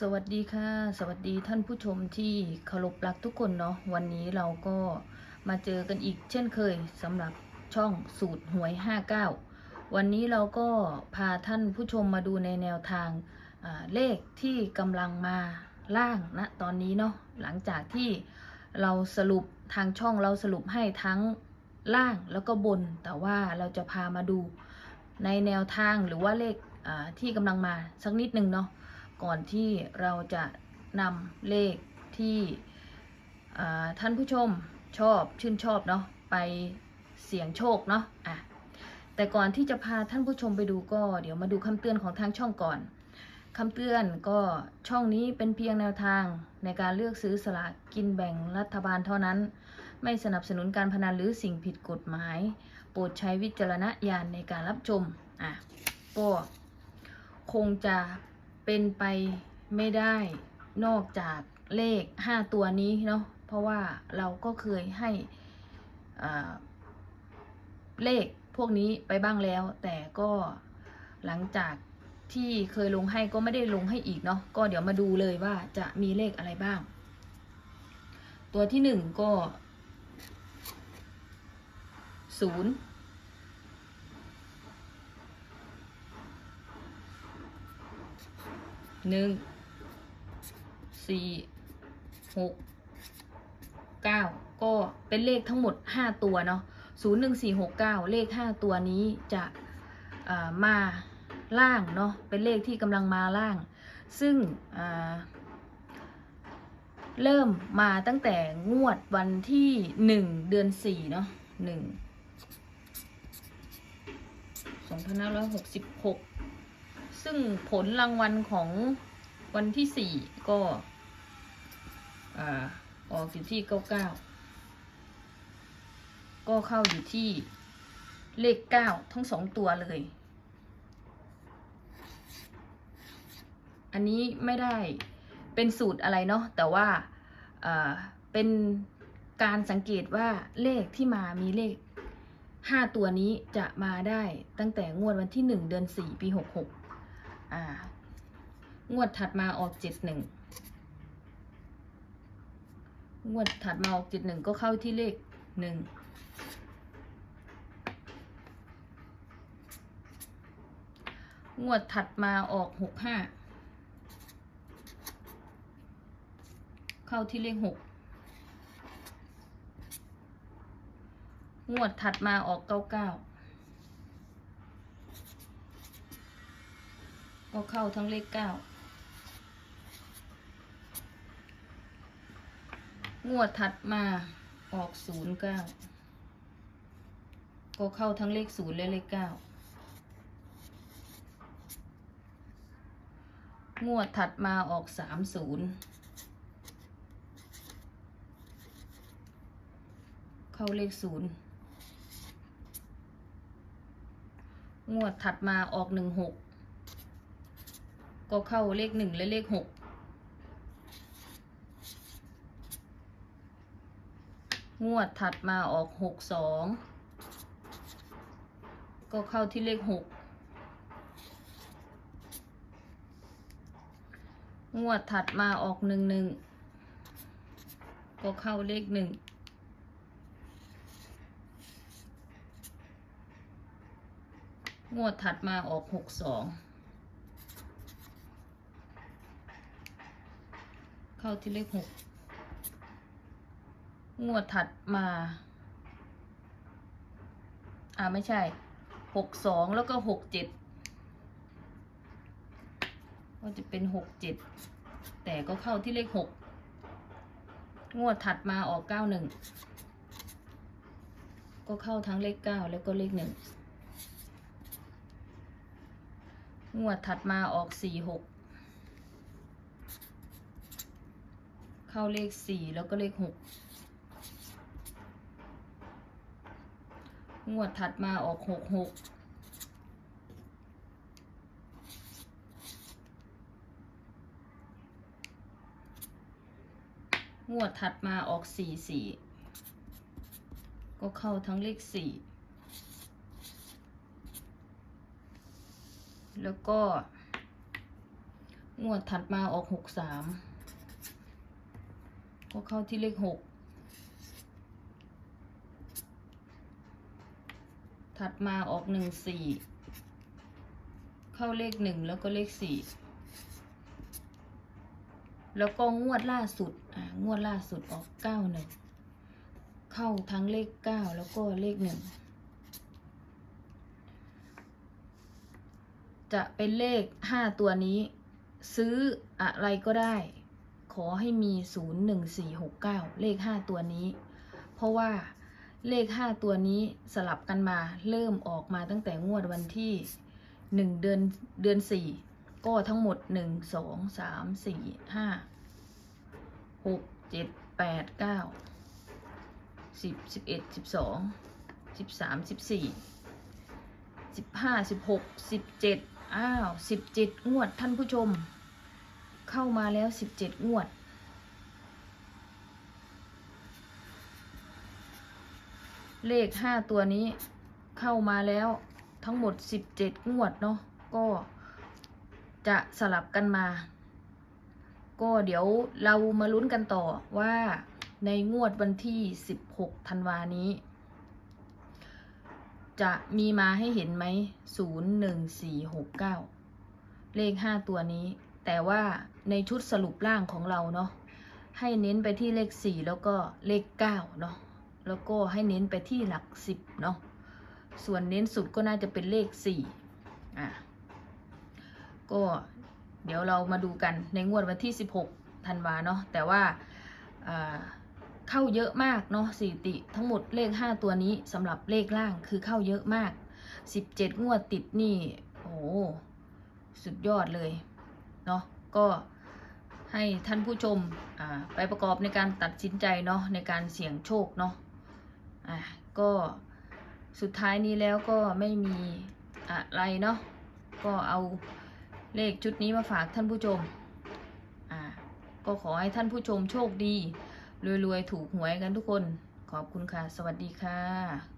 สวัสดีค่ะ สวัสดีท่านผู้ชมที่เคารพรักทุกคนเนาะวันนี้เราก็มาเจอกันอีกเช่นเคยสำหรับช่องสูตรหวย 59 วันนี้เราก็พาท่านผู้ชมมาดูในแนวทางเลขที่กำลังมาล่างณตอนนี้เนาะหลังจากที่เราสรุปทางช่องเราสรุปให้ทั้งล่างแล้วก็บน แต่ว่าเราจะพามาดูในแนวทางหรือว่าเลขที่กำลังมาสักนิดนึงเนาะ ก่อนที่เราจะนำเลขที่ท่านผู้ชมชอบชื่นชอบเนาะไปเสี่ยงโชคเนาะอะแต่ก่อนที่จะพาท่านผู้ชมไปดูก็ เดี๋ยวมาดูคำเตือนของทางช่องก่อนคำเตือนก็ช่องนี้เป็นเพียงแนวทางในการเลือกซื้อสลากกินแบ่งรัฐบาลเท่านั้น ไม่สนับสนุนการพนันหรือสิ่งผิดกฎหมาย โปรดใช้วิจารณญาณในการรับชมอะก็คงจะ เป็นไปไม่ได้นอกจากเลข 5 ตัวนี้เนาะเพราะว่าเราก็เคยให้เลขพวกนี้ไปบ้างแล้ว แต่ก็หลังจากที่เคยลงให้ก็ไม่ได้ลงให้อีกเนาะก็เดี๋ยวมาดูเลยว่าจะมีเลขอะไรบ้าง ตัวที่หนึ่งก็ศูนย์ หนึ่งสี่หกเก้าก็เป็นเลขทั้งหมดห้าตัวเนาะศูนย์หนึ่งสี่หกเก้าเลขห้าตัวนี้จะมาล่างเนาะเป็นเลขที่กำลังมาล่าง ซึ่งเริ่มมาตั้งแต่งวดวันที่หนึ่งเดือนสี่เนาะหนึ่งสองพันห้าร้อยหกสิบหก ซึ่งผลรางวัลของวันที่สี่ก็ออกอยู่ที่เก้าเก้าก็เข้าอยู่ที่เลขเก้าทั้งสองตัวเลย อันนี้ไม่ได้เป็นสูตรอะไรเนาะแต่ว่าอ่าเป็นการสังเกตว่าเลขที่มามีเลขห้าตัวนี้จะมาได้ตั้งแต่งวดวันที่หนึ่งเดือนสี่ปีหกหก อ่างวดถัดมาออกเจ็ดหนึ่งงวดถัดมาออกเจ็ดหนึ่งก็เข้าที่เลขหนึ่งงวดถัดมาออกหกห้าเข้าที่เลขหกงวดถัดมาออกเก้าเก้า ก็เข้าทั้งเลขเก้างวดถัดมาออกศูนย์เก้าก็เข้าทั้งเลขศูนย์และเลขเก้างวดถัดมาออกสามศูนย์เข้าเลขศูนย์งวดถัดมาออกหนึ่งหก ก็เข้าเลขหนึ่งและเลขหกงวดถัดมาออกหกสองก็เข้าที่เลขหกงวดถัดมาออกหนึ่งหนึ่งก็เข้าเลขหนึ่งงวดถัดมาออกหกสอง เข้าที่เลขหกงวดถัดมา อ่าไม่ใช่หกสองแล้วก็หกเจ็ดก็จะเป็นหกเจ็ดแต่ก็เข้าที่เลขหกงวดถัดมาออกเก้าหนึ่งก็เข้าทั้งเลขเก้าแล้วก็เลขหนึ่งงวดถัดมาออกสี่หก เข้าเลขสี่แล้วก็เลขหกงวดถัดมาออกหกหกงวดถัดมาออกสี่สี่ก็เข้าทั้งเลขสี่แล้วก็งวดถัดมาออกหกสาม ก็เข้าที่เลขหกถัดมาออกหนึ่งสี่เข้าเลขหนึ่งแล้วก็เลขสี่แล้วก็งวดล่าสุด อ่า งวดล่าสุดออกเก้าหนึ่ง เข้าทั้งเลขเก้าแล้วก็เลขหนึ่ง จะเป็นเลขห้าตัวนี้ ซื้ออะไรก็ได้ ขอให้มี 01469 เลข 5 ตัวนี้ เพราะว่าเลข 5 ตัวนี้สลับกันมาเริ่มออกมาตั้งแต่งวดวันที่ 1 เดือนเดือน 4 ก็ทั้งหมด 1 2 3 4 5 6 7 8 9 10 11 12 13 14 15 16 17 อ้าว 17 งวดท่านผู้ชม เข้ามาแล้วสิบเจ็ดงวด เลขห้าตัวนี้เข้ามาแล้วทั้งหมดสิบเจ็ดงวดเนาะก็จะสลับกันมา ก็เดี๋ยวเรามาลุ้นกันต่อว่าในงวดวันที่สิบหกธันวานี้ จะมีมาให้เห็นไหมศูนย์หนึ่งสี่หกเก้าเลขห้าตัวนี้ แต่ว่าในชุดสรุปร่างของเราเนาะให้เน้นไปที่เลขสี่แล้วก็เลขเก้าเนาะแล้วก็ให้เน้นไปที่หลักสิบเนาะส่วนเน้นสุดก็น่าจะเป็นเลขสี่อะ ก็เดี๋ยวเรามาดูกันในงวดวันที่ 16ธันวาเนาะแต่ว่าเข้าเยอะมากเนาะสถิติ ทั้งหมดเลข 5 ตัวนี้สำหรับเลขล่างคือเข้าเยอะมาก 17 งวดติดนี่โอ้โหสุดยอดเลย เนาะก็ให้ท่านผู้ชมไปประกอบในการตัดสินใจเนาะในการเสี่ยงโชคเนาะอะก็สุดท้ายนี้แล้วก็ไม่มีอะไรเนาะก็เอาเลขชุดนี้มาฝากท่านผู้ชมอ่าก็ขอให้ท่านผู้ชมโชคดีรวยๆถูกหวยกันทุกคน ขอบคุณค่ะ สวัสดีค่ะ